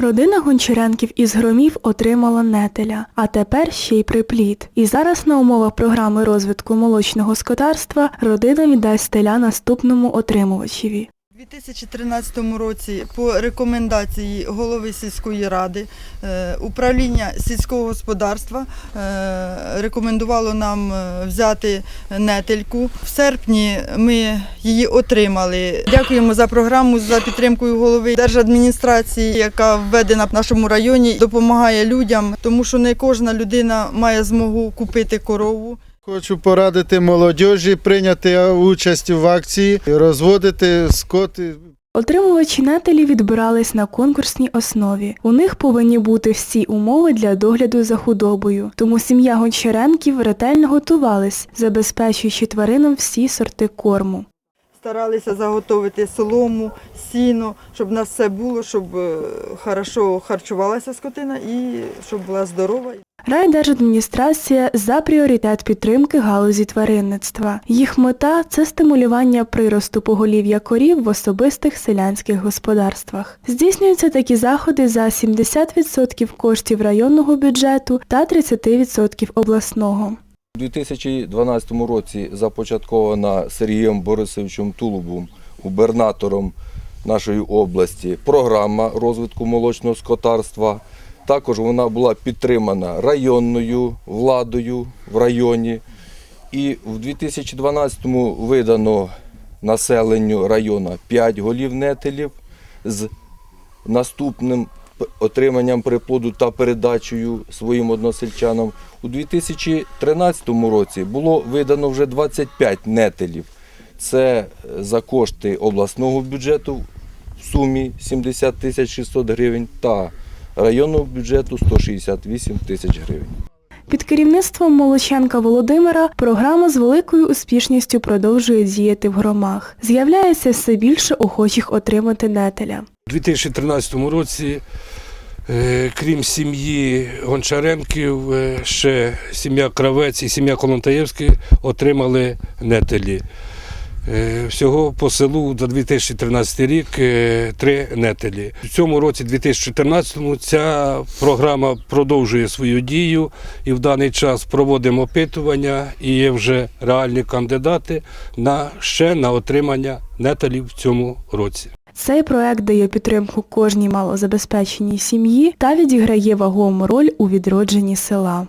Родина Гончаренків із громів отримала нетеля, а тепер ще й припліт. І зараз на умовах програми розвитку молочного скотарства родина віддасть теля наступному отримувачеві. У 2013 році по рекомендації голови сільської ради е, управління сільського господарства е, рекомендувало нам е, взяти нетельку. В серпні ми її отримали. Дякуємо за програму за підтримкою голови держадміністрації, яка введена в нашому районі, допомагає людям, тому що не кожна людина має змогу купити корову. Хочу порадити молодіжі прийняти участь в акції, розводити скоти. Отримувачі нателі відбирались на конкурсній основі. У них повинні бути всі умови для догляду за худобою. Тому сім'я Гончаренків ретельно готувалась, забезпечуючи тваринам всі сорти корму. Старалися заготовити солому, сіно, щоб нас все було, щоб е, хорошо харчувалася скотина і щоб була здорова. Райдержадміністрація за пріоритет підтримки галузі тваринництва. Їх мета це стимулювання приросту поголів'я корів в особистих селянських господарствах. Здійснюються такі заходи за 70% коштів районного бюджету та 30% обласного. У 2012 році започаткована Сергієм Борисовичем Тулубом, губернатором нашої області, програма розвитку молочного скотарства. Також вона була підтримана районною владою в районі. І в 2012-му видано населенню району 5 голів нетелів з наступним отриманням приплоду та передачею своїм односельчанам. У 2013 році було видано вже 25 нетелів. Це е, за кошти обласного бюджету в сумі 70 тисяч 600 гривень та районного бюджету 168 тисяч гривень. Під керівництвом Молоченка Володимира програма з великою успішністю продовжує діяти в громах. З'являється все більше охочих отримати нетеля. У 2013 році, е, крім сім'ї Гончаренків, е, ще сім'я Кравець і сім'я Колонтаєвський отримали нетелі. Е, Всього по селу за 2013 рік е, три нетелі. В цьому році, 2014-му, ця програма продовжує свою дію і в даний час проводимо опитування і є вже реальні кандидати на ще на отримання нетелів в цьому році. Цей проект дає підтримку кожній малозабезпеченій сім'ї та відіграє вагому роль у відродженні села.